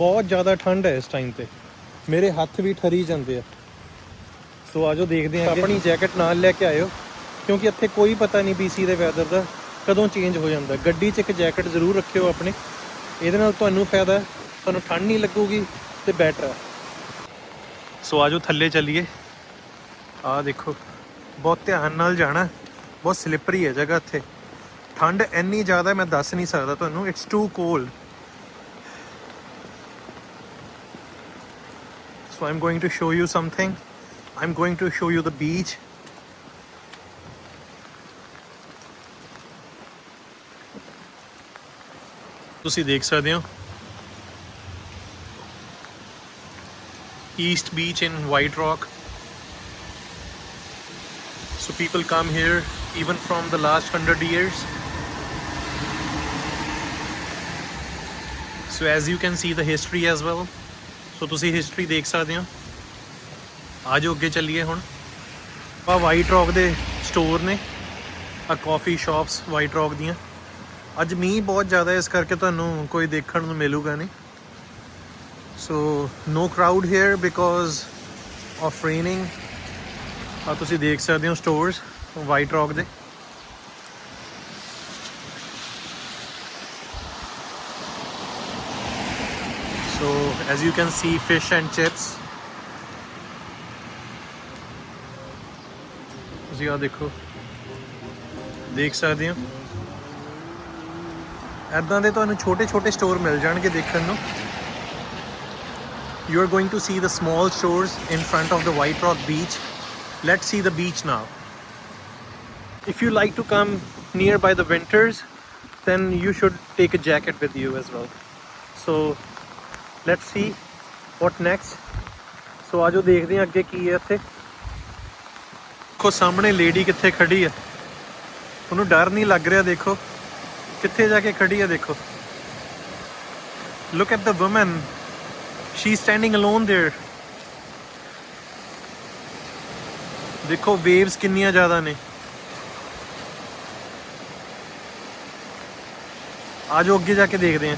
ਬਹੁਤ ਜ਼ਿਆਦਾ ਠੰਡ ਹੈ ਇਸ ਟਾਈਮ ਤੇ। ਮੇਰੇ ਹੱਥ ਵੀ ਠਰੀ ਜਾਂਦੇ ਆ। ਸੋ ਆਜੋ ਦੇਖਦੇ ਹਾਂ ਆਪਣੀ ਜੈਕਟ ਨਾਲ ਲੈ ਕੇ ਆਇਓ। ਕਿਉਂਕਿ ਇੱਥੇ ਕੋਈ ਪਤਾ ਨਹੀਂ BC ਦੇ ਵੈਦਰ ਦਾ ਕਦੋਂ ਚੇਂਜ ਹੋ ਜਾਂਦਾ। ਗੱਡੀ 'ਚ ਇੱਕ ਜੈਕਟ ਜ਼ਰੂਰ ਰੱਖਿਓ ਆਪਣੇ। ਇਹਦੇ ਨਾਲ ਤੁਹਾਨੂੰ ਫਾਇਦਾ ਤੁਹਾਨੂੰ ਠੰਡ ਨਹੀਂ ਲੱਗੂਗੀ ਤੇ ਬੈਟਰ ਹੈ। ਸੋ ਆਜੋ ਥੱਲੇ ਚੱਲੀਏ। ਆਹ ਦੇਖੋ ਬਹੁਤ ਧਿਆਨ ਨਾਲ ਜਾਣਾ। ਬਹੁਤ ਸਲਿੱਪਰੀ ਹੈ ਜਗ੍ਹਾ ਇੱਥੇ। ਠੰਡ ਇੰਨੀ ਜ਼ਿਆਦਾ ਮੈਂ ਦੱਸ ਨਹੀਂ ਸਕਦਾ ਤੁਹਾਨੂੰ। It's too cold So I'm going to show you something. I'm going to show you the beach. ਤੁਸੀਂ ਦੇਖ ਸਕਦੇ ਹੋ East Beach in White Rock. So people come here even from the last 100 years. So as you can see the history as well. ਸੋ ਤੁਸੀਂ history ਦੇਖ ਸਕਦੇ ਹੋ। ਆਜੋ ਅੱਗੇ ਚੱਲੀਏ ਹੁਣ। ਆ ਵਾਈਟ ਰੌਕ ਦੇ ਸਟੋਰ ਨੇ। ਆ ਕਾਫੀ ਸ਼ਾਪਸ ਵਾਈਟ ਰੌਕ ਦੀਆਂ। ਅੱਜ ਮੀਂਹ ਬਹੁਤ ਜ਼ਿਆਦਾ ਇਸ ਕਰਕੇ ਤੁਹਾਨੂੰ ਕੋਈ ਦੇਖਣ ਨੂੰ ਮਿਲੂਗਾ ਨਹੀਂ। So no crowd here because of raining ਆ ਤੁਸੀਂ ਦੇਖ ਸਕਦੇ ਹੋ ਸਟੋਰਸ ਵਾਈਟ ਰੌਕ ਦੇ। So as you can see fish and chips ਤੁਸੀਂ ਆ ਦੇਖੋ ਦੇਖ ਸਕਦੇ ਹੋ ਐਦਾਂ ਦੇ ਤੁਹਾਨੂੰ ਛੋਟੇ ਛੋਟੇ ਸਟੋਰ ਮਿਲ ਜਾਣਗੇ ਦੇਖਣ ਨੂੰ you are going to see the small stores in front of the White Rock beach. Let's see the beach now. If you like to come near by the winters, then you should take a jacket with you as well. So let's see what next so ਆਜੋ ਦੇਖਦੇ ਹਾਂ ਅੱਗੇ ਕੀ ਹੈ ਇੱਥੇ ਦੇਖੋ ਸਾਹਮਣੇ lady ਕਿੱਥੇ ਖੜੀ ਹੈ ਉਹਨੂੰ ਡਰ ਨਹੀਂ ਲੱਗ ਰਿਹਾ ਦੇਖੋ ਕਿੱਥੇ ਜਾ ਕੇ ਖੜੀ ਹੈ ਦੇਖੋ look at the woman she standing alone there ਦੇਖੋ ਵੇਵਸ ਕਿੰਨੀਆਂ ਜ਼ਿਆਦਾ ਨੇ ਆਜੋ ਅੱਗੇ ਜਾ ਕੇ ਦੇਖਦੇ ਹਾਂ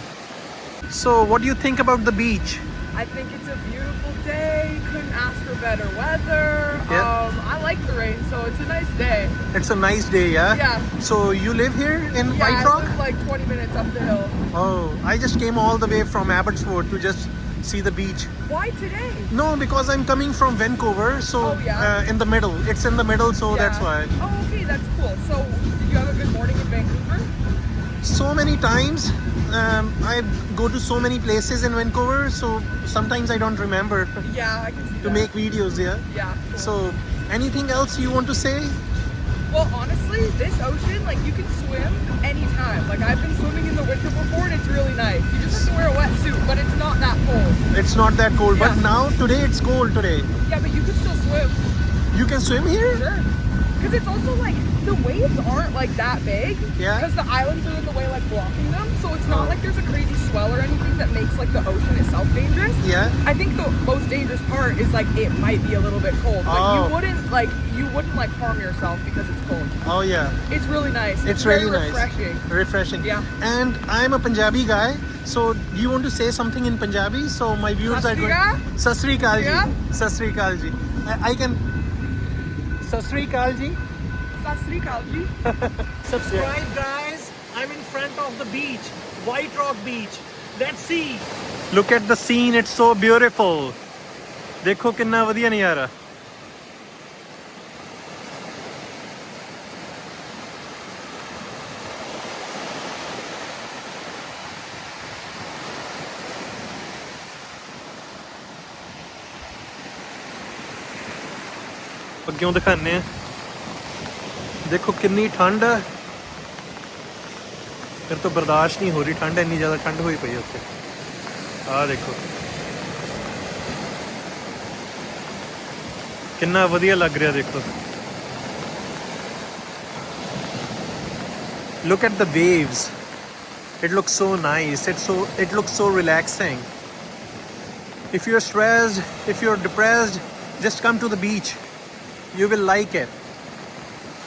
So, what do you think about the beach? I think it's a beautiful day. Couldn't ask for better weather. Yeah. Um, I like the rain, so it's a nice day. It's a nice day, yeah? Yeah. So, you live here in Yeah, White I Rock? live like 20 minutes up the hill. Oh, I just came all the way from Abbotsford to just see the beach. Why today? No, because I'm coming from Vancouver, so Oh, yeah? uh, in the middle. It's in the middle, so that's why. Oh, okay, that's cool. So, did you have a good morning in Vancouver? So many times, um, I go to so many places in Vancouver, so sometimes I don't remember to Yeah, I can see that. make videos, yeah? Yeah. Cool. So, anything else you want to say? well, honestly, this ocean, like, you can swim anytime. Like, I've been swimming in the winter before, and it's really nice. You just have to wear a wetsuit, but it's not that cold. It's not that cold, but now today it's cold today. Yeah, but you can still swim. You can swim here? Sure. Because it's also like the waves aren't like that big. Yeah. Because the islands are in the way like blocking like there's a crazy swell or anything that makes like the ocean itself dangerous. Yeah. I think the most dangerous part is like it might be a little bit cold. Like Oh. you wouldn't like you wouldn't like harm yourself because it's cold. Oh yeah. It's really nice. It's very really nice. refreshing. Refreshing. Yeah. And I'm a Punjabi guy, so do you want to say something in Punjabi? So my viewers are going. Akal? Sat Sri Akal Yeah. ji. Sat Sri Akal ji. I, I can. Sat Kalji. Akal ji. Sat Sri Akal ji. Subscribe, guys. I'm in front of the beach, White Rock Beach. Let's see. Look at the scene. It's so beautiful. ਦੇਖੋ ਕਿੰਨਾ ਵਧੀਆ ਨਜ਼ਾਰਾ ਅੱਗਿਓਂ ਦਿਖਾਣੇ ਆ ਦੇਖੋ ਕਿੰਨੀ ਠੰਡ ਹੈ ਫਿਰ ਤੋਂ ਬਰਦਾਸ਼ਤ ਨਹੀਂ ਹੋ ਰਹੀ ਠੰਡ ਇੰਨੀ ਜ਼ਿਆਦਾ ਠੰਡ ਹੋਈ ਪਈ ਹੈ ਉੱਥੇ ਆਹ ਦੇਖੋ ਕਿੰਨਾ ਵਧੀਆ ਲੱਗ ਰਿਹਾ ਦੇਖੋ look at the waves it looks so nice it's so it looks so relaxing if you're stressed if you're depressed just come to the beach you will like it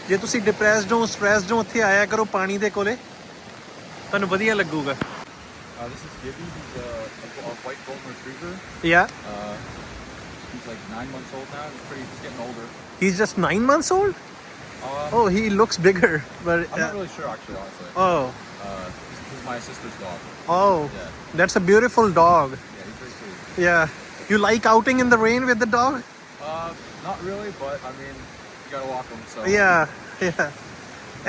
ਜੇ ਤੁਸੀਂ ਡਿਪਰੈਸਡ ਹੋ ਸਟ੍ਰੈਸਡ ਹੋ ਉੱਥੇ ਆਇਆ ਕਰੋ ਪਾਣੀ ਦੇ ਕੋਲੇ ਤੁਹਾਨੂੰ ਵਧੀਆ ਲੱਗੂਗਾ Uh, this is Gibby. He's a, a, a white golden retriever. Yeah. Uh, he's like nine months old now. He's pretty. He's getting older. He's just nine months old? Um, Oh, he looks bigger. But I'm not really sure actually, honestly. oh, Uh, he's, he's my sister's dog. oh, Yeah, that's a beautiful dog. yeah, he's very sweet. Yeah. You like outing in the rain with the dog? Uh, not really, but I mean, you gotta walk him. So Yeah, yeah.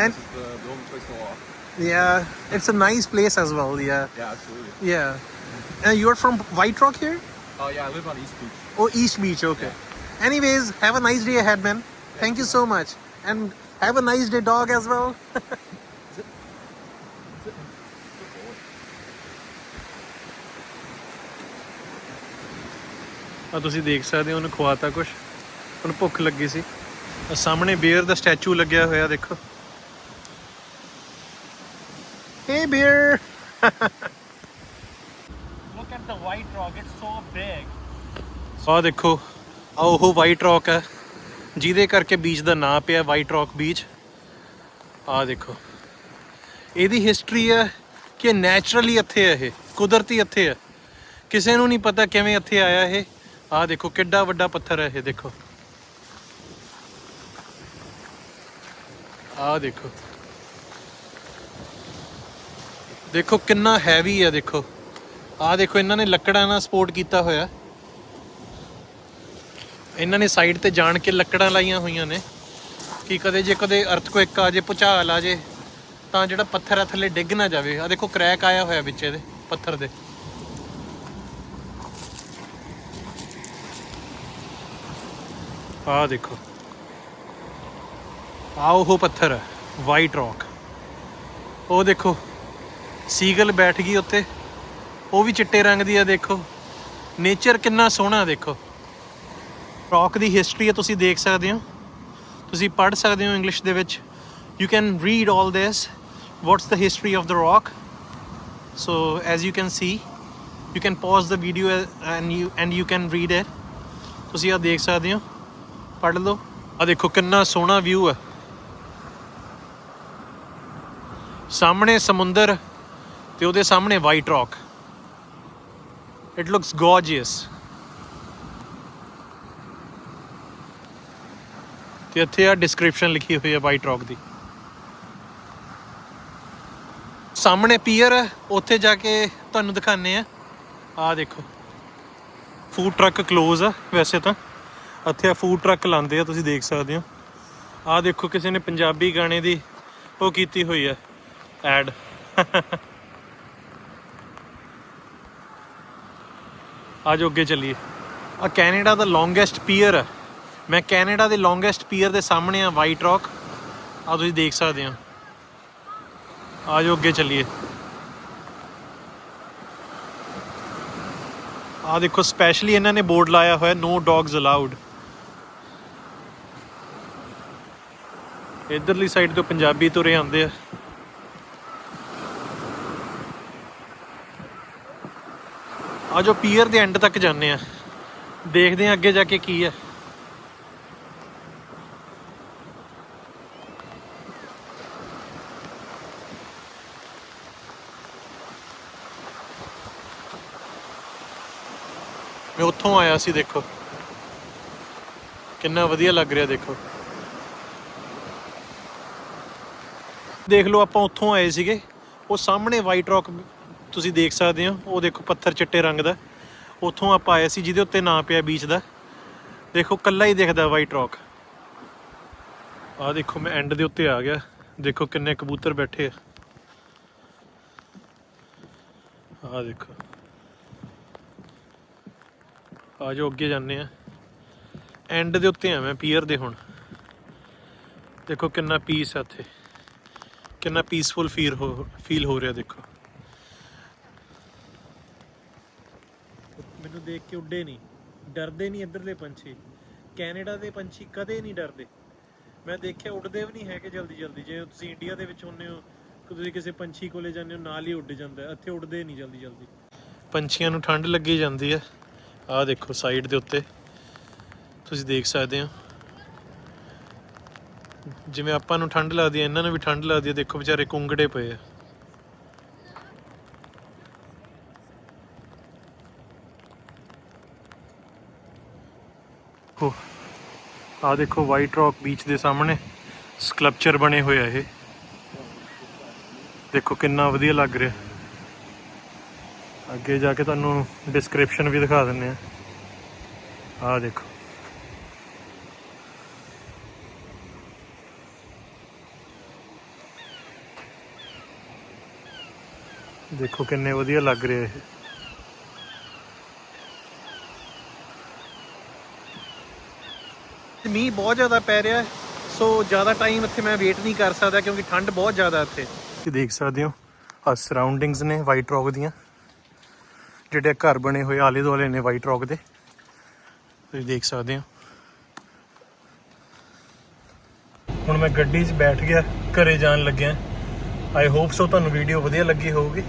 And this is the, the only place to walk. Yeah, it's a nice place as well. Yeah, Yeah, absolutely. yeah. And you're from White Rock here? Oh yeah, I live on East Beach. Oh, East Beach. Okay. Anyways, have a nice day ahead, man. Thank you so much, and have a nice day, dog, as well. ਆ ਤੁਸੀਂ ਦੇਖ ਸਕਦੇ ਹੋ ਉਹਨੂੰ ਖਵਾਤਾ ਕੁਛ ਉਹਨੂੰ ਭੁੱਖ ਲੱਗੀ ਸੀ ਆ ਸਾਹਮਣੇ ਬੀਅਰ ਦਾ ਸਟੈਚੂ ਲੱਗਿਆ ਹੋਇਆ ਦੇਖੋ Hey bear! Look at the white rock, it's so big. ਆ ਦੇਖੋ ਆ ਉਹ ਵਾਈਟ ਰੌਕ ਹੈ ਜਿਹਦੇ ਕਰਕੇ ਬੀਚ ਦਾ ਨਾਂ ਪਿਆ ਵਾਈਟ ਰੌਕ ਬੀਚ ਆ ਦੇਖੋ ਇਹਦੀ ਹਿਸਟਰੀ ਹੈ ਕਿ ਨੈਚੁਰਲੀ ਇੱਥੇ ਹੈ ਇਹ ਕੁਦਰਤੀ ਇੱਥੇ ਹੈ ਕਿਸੇ ਨੂੰ ਨਹੀਂ ਪਤਾ ਕਿਵੇਂ ਇੱਥੇ ਆਇਆ ਇਹ ਆ ਦੇਖੋ ਕਿੱਡਾ ਵੱਡਾ ਪੱਥਰ ਹੈ ਇਹ ਦੇਖੋ ਆ ਦੇਖੋ ਦੇਖੋ ਕਿੰਨਾ ਹੈਵੀ ਆ ਦੇਖੋ। ਆਹ ਦੇਖੋ, ਇਹਨਾਂ ਨੇ ਲੱਕੜਾਂ ਨਾਲ ਸਪੋਰਟ ਕੀਤਾ ਹੋਇਆ। ਇਹਨਾਂ ਨੇ ਸਾਈਡ ਤੇ ਜਾਣ ਕੇ ਲੱਕੜਾਂ ਲਾਈਆਂ ਹੋਈਆਂ ਨੇ। ਕਿ ਕਦੇ ਜੇ ਕਦੇ ਅਰਥਕੁਇਕ ਆ ਜੇ, ਭੁਚਾਲ ਆ ਜੇ, ਤਾਂ ਜਿਹੜਾ ਪੱਥਰ ਆ ਥੱਲੇ ਡਿੱਗ ਨਾ ਜਾਵੇ। ਆ ਦੇਖੋ ਕ੍ਰੈਕ ਆਇਆ ਹੋਇਆ ਵਿੱਚ ਇਹਦੇ, ਪੱਥਰ ਦੇ। ਆ ਦੇਖੋ। ਆ ਉਹ ਪੱਥਰ ਹੈ ਵਾਈਟ ਰੌਕ ਉਹ ਦੇਖੋ ਸੀਗਲ ਬੈਠ ਗਈ ਉੱਤੇ। ਉਹ ਵੀ ਚਿੱਟੇ ਰੰਗ ਦੀ ਆ, ਦੇਖੋ। ਨੇਚਰ ਕਿੰਨਾ ਸੋਹਣਾ, ਦੇਖੋ। ਰੌਕ ਦੀ ਹਿਸਟਰੀ ਹੈ ਤੁਸੀਂ ਦੇਖ ਸਕਦੇ ਹੋ। ਤੁਸੀਂ ਪੜ੍ਹ ਸਕਦੇ ਹੋ ਇੰਗਲਿਸ਼ ਦੇ ਵਿੱਚ। You can read all this. What's the history of the rock? So as you can see you can pause the video uh, and you and you can read it. ਤੁਸੀਂ ਆ ਦੇਖ ਸਕਦੇ ਹੋ। ਪੜ੍ਹ ਲਓ। ਆ ਦੇਖੋ, ਕਿੰਨਾ ਸੋਹਣਾ ਵਿਊ ਹੈ ਸਾਹਮਣੇ ਸਮੁੰਦਰ ਤੇ ਉਹਦੇ ਸਾਹਮਣੇ White Rock it looks gorgeous ਤੇ ਇੱਥੇ ਆ ਡਿਸਕ੍ਰਿਪਸ਼ਨ ਲਿਖੀ ਹੋਈ ਹੈ ਵਾਈਟ ਰੌਕ ਦੀ। ਸਾਹਮਣੇ ਪੀਅਰ ਹੈ, ਉੱਥੇ ਜਾ ਕੇ ਤੁਹਾਨੂੰ ਦਿਖਾਣੇ ਆ ਆ ਦੇਖੋ। ਫੂਡ ਟਰੱਕ ক্লোਜ਼ ਆ, ਵੈਸੇ ਤਾਂ। ਇੱਥੇ ਆ ਫੂਡ ਟਰੱਕ ਲਾਉਂਦੇ ਆ, ਤੁਸੀਂ ਦੇਖ ਸਕਦੇ ਹੋ। ਆ ਦੇਖੋ, ਕਿਸੇ ਨੇ ਪੰਜਾਬੀ ਗਾਣੇ ਦੀ ਉਹ ਕੀਤੀ ਹੋਈ ਹੈ। ਐਡ ਆਜੋ ਅੱਗੇ ਚੱਲੀਏ। ਆ ਕੈਨੇਡਾ ਦਾ ਲੌਂਗੇਸਟ ਪੀਅਰ ਹੈ ਮੈਂ ਕੈਨੇਡਾ ਦੇ ਲੌਂਗੇਸਟ ਪੀਅਰ ਦੇ ਸਾਹਮਣੇ ਆ ਵਾਈਟ ਰੌਕ ਆ ਤੁਸੀਂ ਦੇਖ ਸਕਦੇ ਆ। ਆਜੋ ਅੱਗੇ ਚੱਲੀਏ। ਆ ਦੇਖੋ ਸਪੈਸ਼ਲੀ ਇਹਨਾਂ ਨੇ ਬੋਰਡ ਲਾਇਆ ਹੋਇਆ ਨੋ ਡੌਗਸ ਅਲਾਉਡ ਇਧਰਲੀ ਸਾਈਡ ਤੋਂ ਪੰਜਾਬੀ ਤੁਰੇ ਆਉਂਦੇ ਆ। ਆ ਜੋ ਪੀਅਰ ਦੇ ਐਂਡ ਤੱਕ ਜਾਂਦੇ ਆ। ਦੇਖਦੇ ਆ ਅੱਗੇ ਜਾ ਕੇ ਕੀ ਹੈ ਮੈਂ ਉੱਥੋਂ ਆਇਆ ਸੀ, ਦੇਖੋ। ਕਿੰਨਾ ਵਧੀਆ ਲੱਗ ਰਿਹਾ, ਦੇਖੋ। ਦੇਖ ਲਓ, ਆਪਾਂ ਉੱਥੋਂ ਆਏ ਸੀਗੇ। ਉਹ ਸਾਹਮਣੇ ਵਾਈਟ ਰੌਕ ਤੁਸੀਂ ਦੇਖ ਸਕਦੇ ਹੋ, ਉਹ ਦੇਖੋ ਪੱਥਰ ਚਿੱਟੇ ਰੰਗ ਦਾ। ਉੱਥੋਂ ਆਪਾਂ ਆਏ ਸੀ, ਜਿਹਦੇ ਉੱਤੇ ਨਾਂ ਪਿਆ ਬੀਚ ਦਾ। ਦੇਖੋ ਕੱਲਾ ਹੀ ਦਿਖਦਾ ਵਾਈਟ ਰੌਕ ਆਹ ਦੇਖੋ, ਮੈਂ ਐਂਡ ਦੇ ਉੱਤੇ ਆ ਗਿਆ। ਦੇਖੋ ਕਿੰਨੇ ਕਬੂਤਰ ਬੈਠੇ ਆ। ਆਹ ਦੇਖੋ। ਆ ਜੋ ਅੱਗੇ ਜਾਂਦੇ ਆ। ਐਂਡ ਦੇ ਉੱਤੇ ਆ ਮੈਂ ਪੀਅਰ ਦੇ ਹੁਣ। ਦੇਖੋ ਕਿੰਨਾ ਪੀਸ ਆ ਇੱਥੇ। ਕਿੰਨਾ ਪੀਸਫੁਲ ਫੀਲ ਹੋ ਫੀਲ ਹੋ ਰਿਹਾ, ਦੇਖੋ। ਦੇਖ ਕੇ ਉੱਡੇ ਨਹੀਂ, ਡਰਦੇ ਨਹੀਂ ਇੱਧਰਲੇ ਪੰਛੀ। ਕੈਨੇਡਾ ਦੇ ਪੰਛੀ ਕਦੇ ਨਹੀਂ ਡਰਦੇ। ਮੈਂ ਦੇਖਿਆ ਉੱਡਦੇ ਵੀ ਨਹੀਂ ਹੈਗੇ ਜਲਦੀ ਜਲਦੀ। ਜੇ ਤੁਸੀਂ ਇੰਡੀਆ ਦੇ ਵਿੱਚ ਹੁੰਨੇ ਹੋ, ਕਿ ਤੁਸੀਂ ਕਿਸੇ ਪੰਛੀ ਕੋਲੇ ਜਾਂਦੇ ਹੋ, ਨਾਲ ਹੀ ਉੱਡ ਜਾਂਦਾ ਇੱਥੇ ਉੱਡਦੇ ਨਹੀਂ ਜਲਦੀ ਜਲਦੀ। ਪੰਛੀਆਂ ਨੂੰ ਠੰਡ ਲੱਗੀ ਜਾਂਦੀ ਹੈ। ਆਹ ਦੇਖੋ ਸਾਈਡ ਦੇ ਉੱਤੇ। ਤੁਸੀਂ ਦੇਖ ਸਕਦੇ ਹੋ। ਜਿਵੇਂ ਆਪਾਂ ਨੂੰ ਠੰਡ ਲੱਗਦੀ ਹੈ, ਇਹਨਾਂ ਨੂੰ ਵੀ ਠੰਡ ਲੱਗਦੀ ਹੈ। ਦੇਖੋ ਵਿਚਾਰੇ ਕੁੰਗੜੇ ਪਏ ਆ। ਦੇਖੋ। ਆ ਦੇਖੋ ਵਾਈਟ ਰੌਕ ਬੀਚ ਦੇ ਸਾਹਮਣੇ ਸਕਲਪਚਰ ਬਣੇ ਹੋਏ ਆ ਇਹ। ਦੇਖੋ ਕਿੰਨਾ ਵਧੀਆ ਲੱਗ ਰਿਹਾ। ਅੱਗੇ ਜਾ ਕੇ ਤੁਹਾਨੂੰ ਡਿਸਕ੍ਰਿਪਸ਼ਨ ਵੀ ਦਿਖਾ ਦਿੰਨੇ ਆ। ਆ ਦੇਖੋ। ਦੇਖੋ ਕਿੰਨੇ ਵਧੀਆ ਲੱਗ ਰਹੇ ਇਹ। ਮੀਂਹ ਬਹੁਤ ਜ਼ਿਆਦਾ ਪੈ ਰਿਹਾ ਹੈ, ਸੋ ਜ਼ਿਆਦਾ ਟਾਈਮ ਇੱਥੇ ਮੈਂ ਵੇਟ ਨਹੀਂ ਕਰ ਸਕਦਾ ਕਿਉਂਕਿ ਠੰਡ ਬਹੁਤ ਜ਼ਿਆਦਾ ਇੱਥੇ। ਤੁਸੀਂ ਦੇਖ ਸਕਦੇ ਹੋ ਆ ਸਰਾਊਂਡਿੰਗਸ ਨੇ ਵਾਈਟ ਰੌਕ ਦੀਆਂ। ਜਿਹੜੇ ਘਰ ਬਣੇ ਹੋਏ ਆਲੇ ਦੁਆਲੇ ਨੇ ਵਾਈਟ ਰੌਕ ਦੇ। ਤੁਸੀਂ ਦੇਖ ਸਕਦੇ ਹੋ। ਹੁਣ ਮੈਂ ਗੱਡੀ 'ਚ ਬੈਠ ਗਿਆ, ਘਰੇ ਜਾਣ ਲੱਗਿਆ। ਆਈ ਹੋਪ ਸੋ ਤੁਹਾਨੂੰ ਵੀਡੀਓ ਵਧੀਆ ਲੱਗੀ ਹੋਊਗੀ।